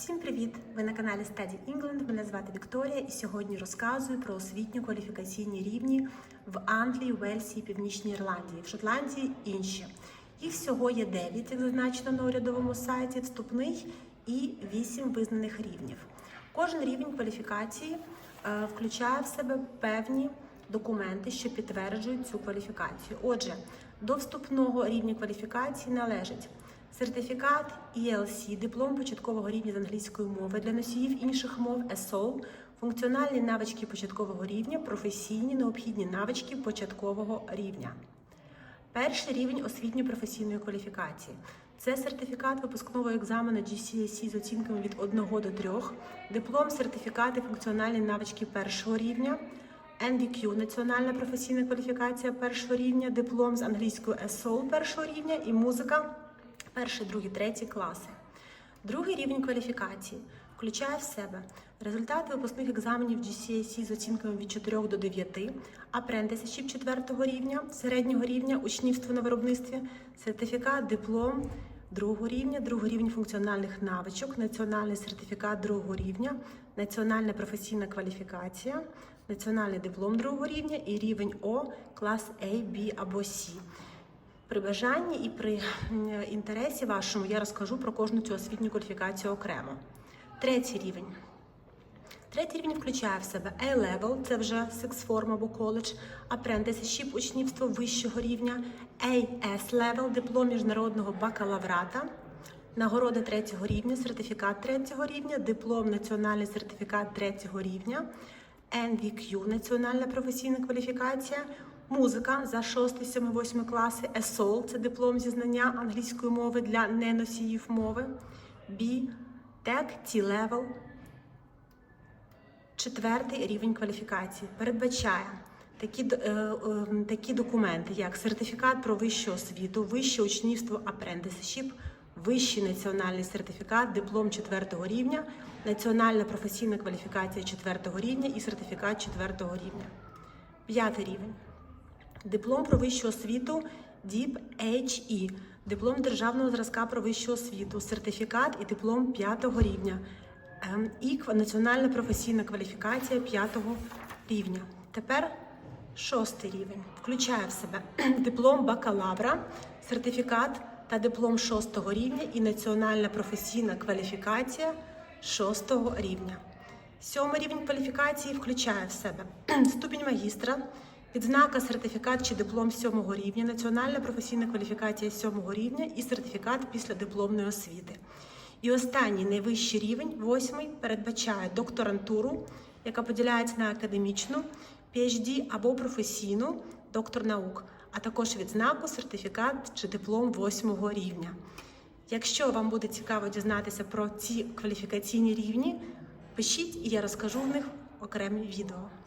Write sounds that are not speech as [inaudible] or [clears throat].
Всім привіт! Ви на каналі Study England. Мене звати Вікторія, і сьогодні розказую про освітньо кваліфікаційні рівні в Англії, Уельсі і Північній Ірландії, в Шотландії інші. Їх всього є 9, як зазначено на урядовому сайті, вступний і 8 визнаних рівнів. Кожен рівень кваліфікації е, включає в себе певні документи, що підтверджують цю кваліфікацію. Отже, до вступного рівня кваліфікації належить сертифікат ELC, диплом початкового рівня з англійської мови для носіїв інших мов ESOL, функціональні навички початкового рівня, професійні необхідні навички початкового рівня. Перший рівень освітньо-професійної кваліфікації. Це сертифікат випускного екзамену GCSE з оцінками від 1 до 3, диплом, сертифікати, функціональні навички першого рівня, NVQ – національна професійна кваліфікація першого рівня, диплом з англійської ESOL першого рівня. І музика перший, другий, третій класи. Другий рівень кваліфікації включає в себе результати випускних екзаменів GCSE з оцінками від 4 до 9, apprenticeship 4 рівня, середнього рівня, учнівство на виробництві, сертифікат, диплом другого рівня, другий рівень функціональних навичок, національний сертифікат другого рівня, національна професійна кваліфікація, національний диплом другого рівня і рівень О, клас A, B або C. При бажанні і при інтересі вашому я розкажу про кожну цю освітню кваліфікацію окремо. Третій рівень. Третій рівень включає в себе A-level, це вже form або коледж, apprenticeship, учнівство вищого рівня, AS-level, диплом міжнародного бакалаврата, нагорода третього рівня, сертифікат третього рівня, диплом національний сертифікат третього рівня, NVQ, національна професійна кваліфікація, музика за 6, 7, 8 класи, ESOL, це диплом зі знання англійської мови для неносіїв мови, B, TEC, T-level, Четвертий рівень кваліфікації передбачає такі, е, е, такі документи, як сертифікат про вищу освіту, вище учнівство apprenticeship, вищий національний сертифікат, диплом четвертого рівня, національна професійна кваліфікація четвертого рівня і сертифікат четвертого рівня. П'ятий рівень. Диплом про вищу освіту DIP HE, диплом державного зразка про вищу освіту, сертифікат і диплом п'ятого рівня. Ем, І національна професійна кваліфікація п'ятого рівня. Тепер шостий рівень включає в себе [clears throat] диплом бакалавра, сертифікат та диплом шостого рівня і національна професійна кваліфікація шостого рівня. Сьомий рівень кваліфікації включає в себе [clears throat] ступінь магістра, відзнака, сертифікат чи диплом сьомого рівня, національна професійна кваліфікація сьомого рівня і сертифікат після дипломної освіти. І останній найвищий рівень, восьмий, передбачає докторантуру, яка поділяється на академічну, PhD або професійну, доктор наук, а також відзнаку, сертифікат чи диплом восьмого рівня. Якщо вам буде цікаво дізнатися про ці кваліфікаційні рівні, пишіть і я розкажу в них окремі відео.